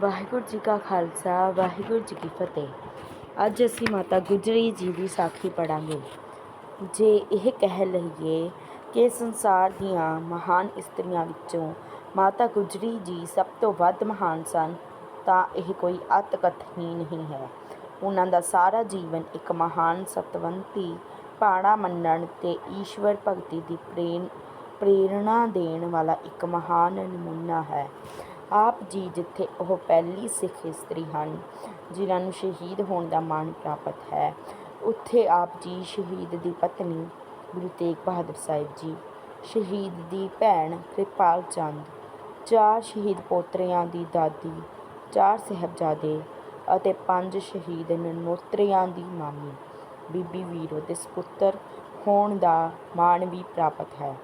ਵਾਹਿਗੁਰੂ ਜੀ ਕਾ ਖਾਲਸਾ, ਵਾਹਿਗੁਰੂ ਜੀ ਕੀ ਫਤਿਹ। ਅੱਜ ਅਸੀਂ ਮਾਤਾ ਗੁਜਰੀ ਜੀ ਦੀ ਸਾਖੀ ਪੜਾਂਗੇ ਜੇ ਇਹ ਕਹਿ ਲਈਏ ਕਿ ਸੰਸਾਰ ਦੀਆਂ ਮਹਾਨ ਇਸਤਰੀਆਂ ਵਿੱਚੋਂ ਮਾਤਾ ਗੁਜਰੀ ਜੀ ਸਭ ਤੋਂ ਵੱਧ ਮਹਾਨ ਸਨ, ਤਾਂ ਇਹ ਕੋਈ ਅਤ ਕਥਨੀ ਨਹੀਂ ਹੈ। ਉਹਨਾਂ ਦਾ ਸਾਰਾ ਜੀਵਨ ਇੱਕ ਮਹਾਨ ਸਤਵੰਤੀ ਪਾਣਾ ਮੰਨਣ ਤੇ ਈਸ਼ਵਰ ਭਗਤੀ ਦੀ ਪ੍ਰੇਨ ਪ੍ਰੇਰਣਾ ਦੇਣ ਵਾਲਾ ਇੱਕ ਮਹਾਨ ਨਮੂਨਾ ਹੈ। ਆਪ ਜੀ ਜਿੱਥੇ ਉਹ ਪਹਿਲੀ ਸਿੱਖ ਇਸਤਰੀ ਹਨ, ਜਿਨ੍ਹਾਂ ਨੂੰ ਸ਼ਹੀਦ ਹੋਣ ਦਾ ਮਾਣ ਪ੍ਰਾਪਤ ਹੈ, ਉੱਥੇ ਆਪ ਜੀ ਸ਼ਹੀਦ ਦੀ ਪਤਨੀ ਗੁਰੂ ਤੇਗ ਬਹਾਦਰ ਸਾਹਿਬ ਜੀ, ਸ਼ਹੀਦ ਦੀ ਭੈਣ ਕਿਰਪਾਲ ਚੰਦ, ਚਾਰ ਸ਼ਹੀਦ ਪੋਤਰਿਆਂ ਦੀ ਦਾਦੀ, ਚਾਰ ਸਾਹਿਬਜ਼ਾਦੇ ਅਤੇ ਪੰਜ ਸ਼ਹੀਦ ਨਨੋਤਰਿਆਂ ਦੀ ਮਾਮੀ, ਬੀਬੀ ਵੀਰੋ ਦੇ ਸਪੁੱਤਰ ਹੋਣ ਦਾ ਮਾਣ ਵੀ ਪ੍ਰਾਪਤ ਹੈ।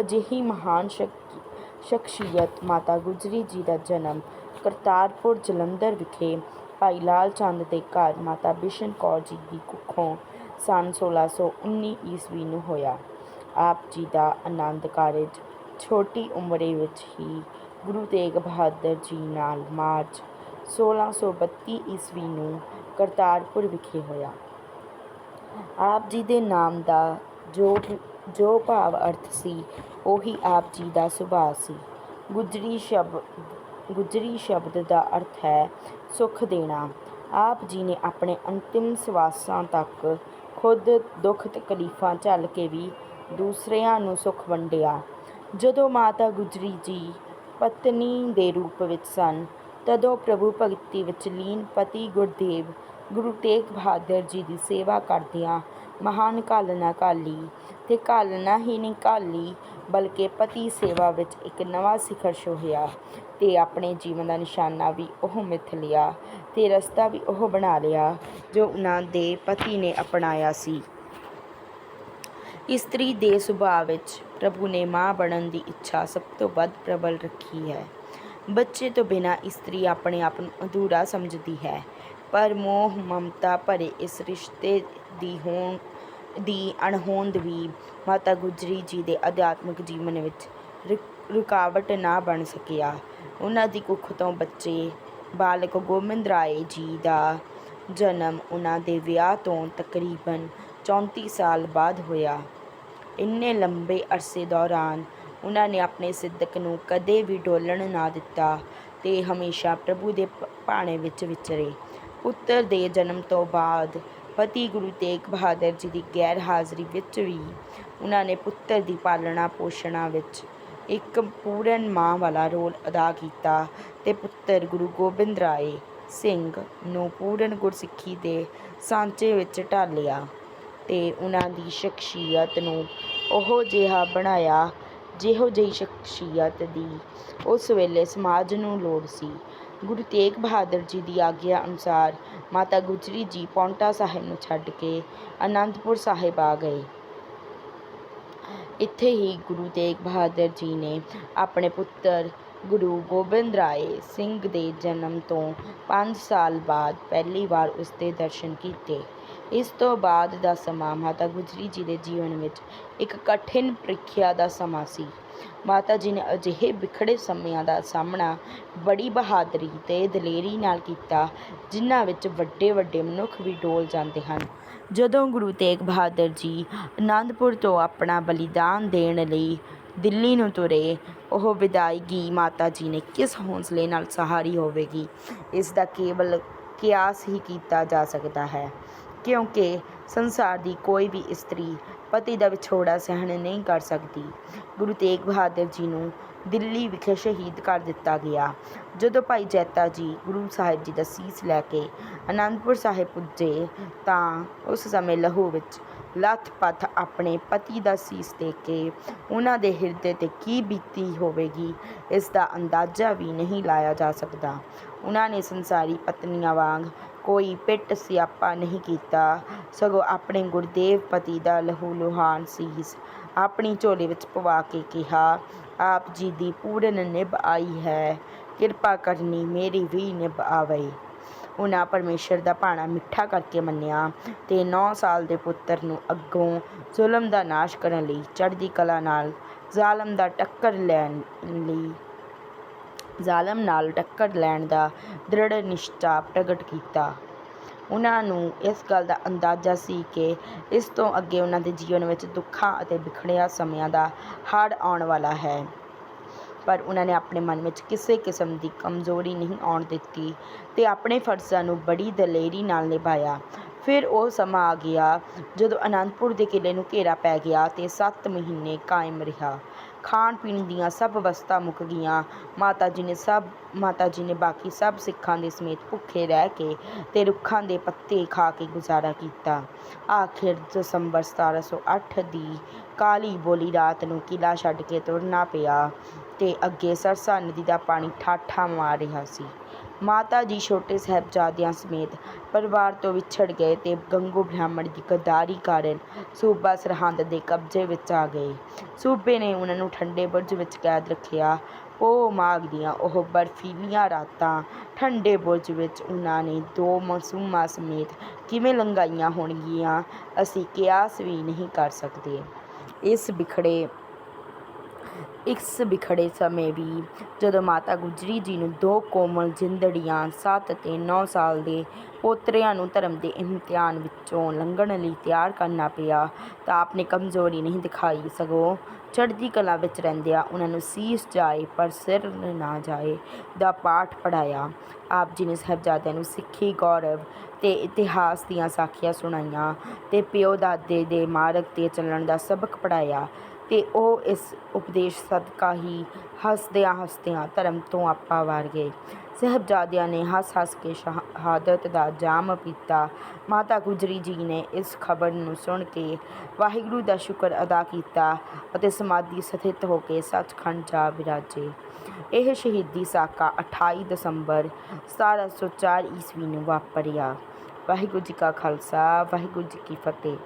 ਅਜਿਹੀ ਮਹਾਨ ਸ਼ਕਤੀ ਸ਼ਖਸੀਅਤ ਮਾਤਾ ਗੁਜਰੀ ਜੀ ਦਾ ਜਨਮ ਕਰਤਾਰਪੁਰ ਜਲੰਧਰ ਵਿਖੇ ਭਾਈ ਲਾਲ ਚੰਦ ਦੇ ਘਰ ਮਾਤਾ ਬਿਸ਼ਨ ਕੌਰ ਜੀ ਦੀ ਕੁੱਖੋਂ ਸੰਨ ਸੋਲ੍ਹਾਂ ਸੌ ਉੱਨੀ ਈਸਵੀ ਨੂੰ ਹੋਇਆ। ਆਪ ਜੀ ਦਾ ਆਨੰਦ ਕਾਰਜ ਛੋਟੀ ਉਮਰੇ ਵਿੱਚ ਹੀ ਗੁਰੂ ਤੇਗ ਬਹਾਦਰ ਜੀ ਨਾਲ ਮਾਰਚ 1632 ਈਸਵੀ ਨੂੰ ਕਰਤਾਰਪੁਰ ਵਿਖੇ ਹੋਇਆ। ਆਪ ਜੀ ਦੇ ਨਾਮ ਦਾ ਜੋ ਜੋ ਭਾਵ ਅਰਥ ਸੀ, ਉਹੀ ਆਪ ਜੀ ਦਾ ਸੁਭਾਅ ਸੀ। ਗੁਜਰੀ ਸ਼ਬਦ ਗੁਜਰੀ ਸ਼ਬਦ ਦਾ ਅਰਥ ਹੈ ਸੁਖ ਦੇਣਾ। ਆਪ ਜੀ ਨੇ ਆਪਣੇ ਅੰਤਿਮ ਸਵਾਸਾਂ ਤੱਕ ਖੁਦ ਦੁੱਖ ਤਕਲੀਫਾਂ ਝੱਲ ਕੇ ਵੀ ਦੂਸਰਿਆਂ ਨੂੰ ਸੁਖ ਵੰਡਿਆ। ਜਦੋਂ ਮਾਤਾ ਗੁਜਰੀ ਜੀ ਪਤਨੀ ਦੇ ਰੂਪ ਵਿੱਚ ਸਨ ਤਦੋਂ ਪ੍ਰਭੂ ਭਗਤੀ ਵਿੱਚ ਲੀਨ ਪਤੀ ਗੁਰਦੇਵ, ਗੁਰੂ ਤੇਗ ਬਹਾਦਰ ਜੀ ਦੀ ਸੇਵਾ ਕਰਦਿਆਂ ਮਹਾਨ ਘਾਲਣਾ ਘਾਲੀ ਤੇ ਘਾਲਣਾ ਹੀ ਨਹੀਂ ਘਾਲੀ, ਬਲਕਿ ਪਤੀ ਸੇਵਾ ਵਿੱਚ ਇੱਕ ਨਵਾਂ ਸਿਖਰ ਛੋਹਿਆ ਤੇ ਆਪਣੇ ਜੀਵਨ ਦਾ ਨਿਸ਼ਾਨਾ ਵੀ ਉਹ ਮਿੱਥ ਲਿਆ ਤੇ ਰਸਤਾ ਵੀ ਉਹ ਬਣਾ ਲਿਆ ਜੋ ਉਹਨਾਂ ਦੇ ਪਤੀ ਨੇ ਅਪਣਾਇਆ ਸੀ। ਇਸਤਰੀ ਦੇ ਸੁਭਾਅ ਵਿੱਚ ਪ੍ਰਭੂ ਨੇ ਮਾਂ ਬਣਨ ਦੀ ਇੱਛਾ ਸਭ ਤੋਂ ਵੱਧ ਪ੍ਰਬਲ ਰੱਖੀ ਹੈ। ਬੱਚੇ ਤੋਂ ਬਿਨਾਂ ਇਸਤਰੀ ਆਪਣੇ ਆਪ ਨੂੰ ਅਧੂਰਾ ਸਮਝਦੀ ਹੈ। ਪਰ ਮੋਹ ਮਮਤਾ ਭਰੇ ਇਸ ਰਿਸ਼ਤੇ ਦੀ ਹੋਣ, ਦੀ ਅਣਹੋਂਦ ਵੀ ਮਾਤਾ ਗੁਜਰੀ ਜੀ ਦੇ ਅਧਿਆਤਮਿਕ ਜੀਵਨ ਵਿੱਚ ਰੁਕਾਵਟ ਨਾ ਬਣ ਸਕਿਆ। ਉਹਨਾਂ ਦੀ ਕੁੱਖ ਤੋਂ ਬੱਚੇ ਬਾਲਕ ਗੋਬਿੰਦ ਰਾਏ ਜੀ ਦਾ ਜਨਮ ਉਹਨਾਂ ਦੇ ਵਿਆਹ ਤੋਂ ਤਕਰੀਬਨ 34 ਸਾਲ ਬਾਅਦ ਹੋਇਆ। ਇੰਨੇ ਲੰਬੇ ਅਰਸੇ ਦੌਰਾਨ ਉਹਨਾਂ ਨੇ ਆਪਣੇ ਸਿੱਦਕ ਨੂੰ ਕਦੇ ਵੀ ਡੋਲਣ ਨਾ ਦਿੱਤਾ ਤੇ ਹਮੇਸ਼ਾ ਪ੍ਰਭੂ ਦੇ ਭਾਣੇ ਵਿੱਚ ਵਿਚਰੇ। ਪੁੱਤਰ ਦੇ ਜਨਮ ਤੋਂ ਬਾਅਦ ਪਤੀ ਗੁਰੂ ਤੇਗ ਬਹਾਦਰ ਜੀ ਦੀ ਗੈਰ ਹਾਜ਼ਰੀ ਵਿੱਚ ਵੀ ਉਹਨਾਂ ਨੇ ਪੁੱਤਰ ਦੀ ਪਾਲਣਾ ਪੋਸ਼ਣਾ ਵਿੱਚ ਇੱਕ ਪੂਰਨ ਮਾਂ ਵਾਲਾ ਰੋਲ ਅਦਾ ਕੀਤਾ ਤੇ ਪੁੱਤਰ ਗੁਰੂ ਗੋਬਿੰਦ ਰਾਏ ਸਿੰਘ ਨੂੰ ਪੂਰਨ ਗੁਰਸਿੱਖੀ ਦੇ ਸਾਂਚੇ ਵਿੱਚ ਢਾਲਿਆ ਤੇ ਉਹਨਾਂ ਦੀ ਸ਼ਖਸੀਅਤ ਨੂੰ ਉਹ ਜਿਹਾ ਬਣਾਇਆ ਜਿਹੋ ਜਿਹੀ ਸ਼ਖਸੀਅਤ ਦੀ ਉਸ ਵੇਲੇ ਸਮਾਜ ਨੂੰ ਲੋੜ ਸੀ। ਗੁਰੂ ਤੇਗ ਬਹਾਦਰ ਜੀ ਦੀ ਆਗਿਆ ਅਨੁਸਾਰ ਮਾਤਾ ਗੁਜਰੀ ਜੀ ਪੌਂਟਾ ਸਾਹਿਬ ਨੂੰ ਛੱਡ ਕੇ ਅਨੰਦਪੁਰ ਸਾਹਿਬ ਆ ਗਏ। ਇੱਥੇ ਹੀ ਗੁਰੂ ਤੇਗ ਬਹਾਦਰ ਜੀ ਨੇ ਆਪਣੇ ਪੁੱਤਰ ਗੁਰੂ ਗੋਬਿੰਦ ਰਾਏ ਸਿੰਘ ਦੇ ਜਨਮ ਤੋਂ 5 ਸਾਲ ਬਾਅਦ ਪਹਿਲੀ ਵਾਰ ਉਸ ਦੇ ਦਰਸ਼ਨ ਕੀਤੇ। ਇਸ ਤੋਂ ਬਾਅਦ ਦਾ ਸਮਾਂ ਮਾਤਾ ਗੁਜਰੀ ਜੀ ਦੇ ਜੀਵਨ ਵਿੱਚ ਇੱਕ ਕਠਿਨ ਪ੍ਰੀਖਿਆ ਦਾ ਸਮਾਂ ਸੀ। ਮਾਤਾ ਜੀ ਨੇ ਅਜਿਹੇ ਵਿਖੜੇ ਸਮਿਆਂ ਦਾ ਸਾਹਮਣਾ ਬੜੀ ਬਹਾਦਰੀ ਤੇ ਦਲੇਰੀ ਨਾਲ ਕੀਤਾ, ਜਿਨ੍ਹਾਂ ਵਿੱਚ ਵੱਡੇ ਵੱਡੇ ਮਨੁੱਖ ਵੀ ਡੋਲ ਜਾਂਦੇ ਹਨ। ਜਦੋਂ ਗੁਰੂ ਤੇਗ ਬਹਾਦਰ ਜੀ ਅਨੰਦਪੁਰ ਤੋਂ ਆਪਣਾ ਬਲੀਦਾਨ ਦੇਣ ਲਈ ਦਿੱਲੀ ਨੂੰ ਤੁਰੇ, ਉਹ ਵਿਦਾਇਗੀ ਮਾਤਾ ਜੀ ਨੇ ਕਿਸ ਹੌਸਲੇ ਨਾਲ ਸਹਾਰੀ ਹੋਵੇਗੀ? ਇਸ ਦਾ ਕੇਵਲ ਕਿਆਸ ਹੀ ਕੀਤਾ ਜਾ ਸਕਦਾ ਹੈ। ਕਿਉਂਕਿ ਸੰਸਾਰ ਦੀ ਕੋਈ ਵੀ ਇਸਤਰੀ ਪਤੀ ਦਾ ਵਿਛੋੜਾ ਸਹਿਣ ਨਹੀਂ ਕਰ ਸਕਦੀ। ਗੁਰੂ ਤੇਗ ਬਹਾਦਰ ਜੀ ਨੂੰ ਦਿੱਲੀ ਵਿਖੇ ਸ਼ਹੀਦ ਕਰ ਦਿੱਤਾ ਗਿਆ। ਜਦੋਂ ਭਾਈ ਜੈਤਾ ਜੀ ਗੁਰੂ ਸਾਹਿਬ ਜੀ ਦਾ ਸੀਸ ਲੈ ਕੇ ਅਨੰਦਪੁਰ ਸਾਹਿਬ ਪੁੱਜੇ ਤਾਂ ਉਸ ਸਮੇਂ ਲਹੂ ਵਿੱਚ ਲੱਥ-ਪੱਥ ਆਪਣੇ ਪਤੀ ਦਾ ਸੀਸ ਦੇ ਕੇ ਉਹਨਾਂ ਦੇ ਹਿਰਦੇ ਤੇ ਕੀ ਬੀਤੀ ਹੋਵੇਗੀ, ਇਸ ਦਾ ਅੰਦਾਜ਼ਾ ਵੀ ਨਹੀਂ ਲਾਇਆ ਜਾ ਸਕਦਾ। ਉਹਨਾਂ ਨੇ ਸੰਸਾਰੀ ਪਤਨੀਆਂ ਵਾਂਗ ਕੋਈ ਪਿੱਟ ਸਿਆਪਾ ਨਹੀਂ ਕੀਤਾ। ਸਗੋਂ ਆਪਣੇ ਗੁਰਦੇਵ ਪਤੀ ਦਾ ਲਹੂ ਲੁਹਾਨ ਸੀਸ ਆਪਣੀ ਝੋਲੀ ਵਿੱਚ ਪਵਾ ਕੇ ਕਿਹਾ, ਆਪ ਜੀ ਦੀ ਪੂਰਨ ਨਿਭ ਆਈ ਹੈ। ਕਿਰਪਾ ਕਰਨੀ ਮੇਰੀ ਵੀ ਨਿਭ ਆਵੇ। ਉਹਨਾਂ ਪਰਮੇਸ਼ਰ ਦਾ ਭਾਣਾ ਮਿੱਠਾ ਕਰਕੇ ਮੰਨਿਆ ਤੇ 9 ਸਾਲ ਦੇ ਪੁੱਤਰ ਨੂੰ ਅੱਗੋਂ ਜ਼ੁਲਮ ਦਾ ਨਾਸ਼ ਕਰਨ ਲਈ ਚੜ੍ਹਦੀ ਕਲਾ ਨਾਲ ਜ਼ਾਲਮ ਦਾ ਟੱਕਰ ਲੈਣ ਲਈ ਜ਼ਾਲਮ ਨਾਲ ਟੱਕਰ ਲੈਣ ਦਾ ਦ੍ਰਿੜ ਨਿਸ਼ਚਾ ਪ੍ਰਗਟ ਕੀਤਾ। ਉਨ੍ਹਾਂ ਨੂੰ ਇਸ ਗੱਲ ਦਾ ਅੰਦਾਜ਼ਾ ਸੀ ਕਿ ਇਸ ਤੋਂ ਅੱਗੇ ਉਨ੍ਹਾਂ ਦੇ ਜੀਵਨ ਵਿੱਚ ਦੁੱਖਾਂ ਅਤੇ ਵਿਛੜਿਆਂ ਸਮਿਆਂ ਦਾ ਹੜ੍ਹ ਆਉਣ ਵਾਲਾ ਹੈ। ਪਰ ਉਨ੍ਹਾਂ ਨੇ ਆਪਣੇ ਮਨ ਵਿੱਚ ਕਿਸੇ ਕਿਸਮ ਦੀ ਕਮਜ਼ੋਰੀ ਨਹੀਂ ਆਉਣ ਦਿੱਤੀ ਤੇ ਆਪਣੇ ਫ਼ਰਜ਼ਾਂ ਨੂੰ ਬੜੀ ਦਲੇਰੀ ਨਾਲ ਨਿਭਾਇਆ। ਫਿਰ ਉਹ ਸਮਾਂ ਆ ਗਿਆ ਜਦੋਂ ਅਨੰਦਪੁਰ ਦੇ ਕਿਲ੍ਹੇ ਨੂੰ ਘੇਰਾ ਪੈ ਗਿਆ ਤੇ ਸੱਤ ਮਹੀਨੇ ਕਾਇਮ ਰਿਹਾ। ਖਾਣ ਪੀਣ ਦੀਆਂ ਸਭ ਵਸਤਾਂ ਮੁੱਕ ਗਈਆਂ। ਮਾਤਾ ਜੀ ਨੇ ਸਭ, ਮਾਤਾ ਜੀ ਨੇ ਬਾਕੀ ਸਭ ਸਿੱਖਾਂ ਦੇ ਸਮੇਤ ਭੁੱਖੇ ਰਹਿ ਕੇ ਤੇ ਰੁੱਖਾਂ ਦੇ ਪੱਤੇ ਖਾ ਕੇ ਗੁਜ਼ਾਰਾ ਕੀਤਾ। ਆਖ਼ਿਰ ਦਸੰਬਰ ਸਤਾਰਾਂ ਸੌ ਅੱਠ ਦੀ ਕਾਲੀ ਬੋਲੀ ਰਾਤ ਨੂੰ ਕਿਲ੍ਹਾ ਛੱਡ ਕੇ ਤੁਰਨਾ ਪਿਆ ਤੇ ਅੱਗੇ ਸਰਸਾ ਨਦੀ ਦਾ ਪਾਣੀ ਠਾਠਾ ਮਾਰ ਰਿਹਾ ਸੀ। ਮਾਤਾ ਜੀ ਛੋਟੇ ਸਾਹਿਬਜ਼ਾਦਿਆਂ ਸਮੇਤ ਪਰਿਵਾਰ ਤੋਂ ਵਿਛੜ ਗਏ ਤੇ ਗੰਗੂ ਬ੍ਰਾਹਮਣ ਦੀ ਗਦਾਰੀ ਕਾਰਨ ਸੂਬਾ ਸਰਹੰਦ ਦੇ ਕਬਜ਼ੇ ਵਿੱਚ ਆ ਗਏ। ਸੂਬੇ ਨੇ ਉਹਨਾਂ ਨੂੰ ਠੰਡੇ ਬੁਰਜ ਵਿੱਚ ਕੈਦ ਰੱਖਿਆ। ਪੋਹ ਮਾਘ ਦੀਆਂ ਉਹ ਬਰਫ਼ੀਲੀਆਂ ਰਾਤਾਂ ਠੰਡੇ ਬੁਰਜ ਵਿੱਚ ਉਹਨਾਂ ਨੇ ਦੋ ਮਾਸੂਮਾਂ ਸਮੇਤ ਕਿਵੇਂ ਲੰਘਾਈਆਂ ਹੋਣਗੀਆਂ, ਅਸੀਂ ਕਿਆਸ ਵੀ ਨਹੀਂ ਕਰ ਸਕਦੇ। ਇਸ ਬਿਖੜੇ ਇਸ ਬਿਖੜੇ ਸਮੇਂ ਵੀ ਜਦੋਂ ਮਾਤਾ ਗੁਜਰੀ ਜੀ ਨੂੰ ਦੋ ਕੋਮਲ ਜਿੰਦੜੀਆਂ ਸੱਤ ਅਤੇ ਨੌਂ ਸਾਲ ਦੇ ਪੋਤਰਿਆਂ ਨੂੰ ਧਰਮ ਦੇ ਇਮਤਿਹਾਨ ਵਿੱਚੋਂ ਲੰਘਣ ਲਈ ਤਿਆਰ ਕਰਨਾ ਪਿਆ ਤਾਂ ਆਪ ਨੇ ਕਮਜ਼ੋਰੀ ਨਹੀਂ ਦਿਖਾਈ, ਸਗੋਂ ਚੜ੍ਹਦੀ ਕਲਾ ਵਿੱਚ ਰਹਿੰਦਿਆਂ ਉਹਨਾਂ ਨੂੰ ਸੀਸ ਜਾਏ ਪਰ ਸਿਰ ਨਾ ਜਾਏ ਦਾ ਪਾਠ ਪੜ੍ਹਾਇਆ। ਆਪ ਜੀ ਨੇ ਸਾਹਿਬਜ਼ਾਦਿਆਂ ਨੂੰ ਸਿੱਖੀ, ਗੌਰਵ ਤੇ ਇਤਿਹਾਸ ਦੀਆਂ ਸਾਖੀਆਂ ਸੁਣਾਈਆਂ ਤੇ ਪਿਓ-ਦਾਦੇ ਦੇ ਮਾਰਗ ਤੇ ਚੱਲਣ ਦਾ ਸਬਕ ਪੜ੍ਹਾਇਆ ਤੇ ਉਹ ਇਸ ਉਪਦੇਸ਼ ਸਦਕਾ ਹੀ ਹੱਸਦਿਆਂ-ਹੱਸਦਿਆਂ ਧਰਮ ਤੋਂ ਆਪਾਂ ਵਾਰ ਗਏ। ਸਾਹਿਬਜ਼ਾਦਿਆਂ ਨੇ ਹੱਸ-ਹੱਸ ਕੇ ਸ਼ਹਾਦਤ ਦਾ ਜਾਮ ਪੀਤਾ। ਮਾਤਾ ਗੁਜਰੀ ਜੀ ਨੇ ਇਸ ਖ਼ਬਰ ਨੂੰ ਸੁਣ ਕੇ ਵਾਹਿਗੁਰੂ ਦਾ ਸ਼ੁਕਰ ਅਦਾ ਕੀਤਾ ਅਤੇ ਸਮਾਧੀ ਸਥਿਤ ਹੋ ਕੇ ਸੱਚਖੰਡ ਜਾ ਵਿਰਾਜੇ ਇਹ ਸ਼ਹੀਦੀ ਸਾਕਾ ਅਠਾਈ ਦਸੰਬਰ ਸਤਾਰਾਂ ਸੌ ਚਾਰ ਈਸਵੀ ਨੂੰ ਵਾਪਰਿਆ। ਵਾਹਿਗੁਰੂ ਜੀ ਕਾ ਖ਼ਾਲਸਾ, ਵਾਹਿਗੁਰੂ ਜੀ ਕੀ ਫ਼ਤਿਹ।